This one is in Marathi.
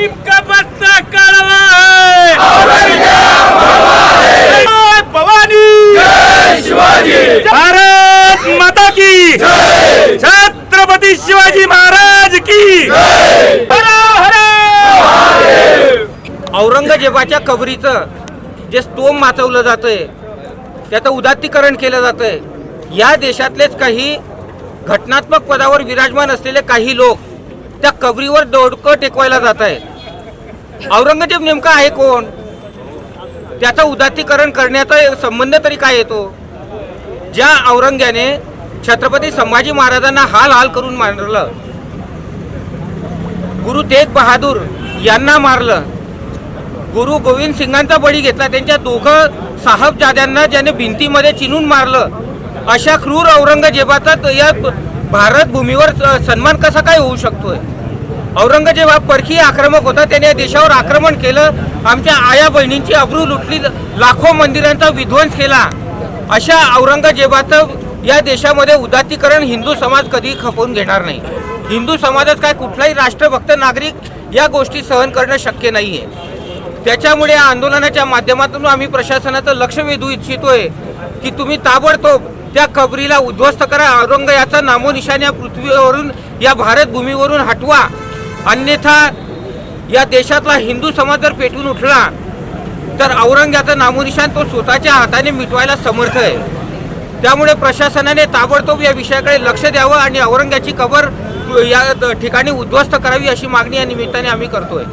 नीम पत्ता कड़वा है। भवानी। भारत माता की। छत्रपती शिवाजी महाराज की। औरंगजेबाच्या कबरीचं जे स्तोम माचवलं जातंय त्याचं उदात्तीकरण केलं जातंय या देशातलेच काही घटनात्मक पदावर विराजमान असलेले काही लोक त्या कबरीवर दोडकं टेकवायला जात आहेत औरंगजेब नेमका आहे कोण? त्याचं उदात्तीकरण करण्याचा संबंध तरी काय येतो? ज्या औरंग्याने छत्रपती संभाजी महाराजांना हाल हाल करून मारलं गुरु तेग बहादूर यांना मारलं गुरु गोविंद सिंगांचा बळी घेतला त्यांच्या दोघं साहबजाद्यांना ज्याने भिंतीमध्ये चिनून मारलं अशा क्रूर औरंगजेबाचा त- या भारत भूमीवर स- सन्मान कसा काय होऊ शकतोय? औरंगजेब हा परकीय आक्रमक होता. त्याने या देशावर आक्रमण केलं. आमच्या आया बहिणींची अब्रू लुटली. लाखो मंदिरांचा विध्वंस केला. अशा औरंगजेबाचं या देशामध्ये उदात्तीकरण हिंदू समाज कधी खपवून घेणार नाही. हिंदू समाजात काय कुठलाही राष्ट्रभक्त नागरिक या गोष्टी सहन करणं शक्य नाही आहे त्याच्यामुळे या आंदोलनाच्या माध्यमातून आम्ही प्रशासनाचं लक्ष वेधू इच्छितोय की तुम्ही ताबडतोब त्या कबरीला उद्ध्वस्त करा. औरंग याचा नामोनिशान या पृथ्वीवरून या भारत भूमीवरून हटवा. अन्यथा या देशातला हिंदू समाज जर पेटून उठला तर औरंग नामोनिशान तो स्वतःच्या हाताने मिटवायला समर्थ आहे. त्यामुळे प्रशासनाने ताबडतोब या विषयाकडे लक्ष द्यावं आणि औरंगाची कबर या ठिकाणी उद्ध्वस्त करावी अशी मागणी या निमित्ताने आम्ही करतोय.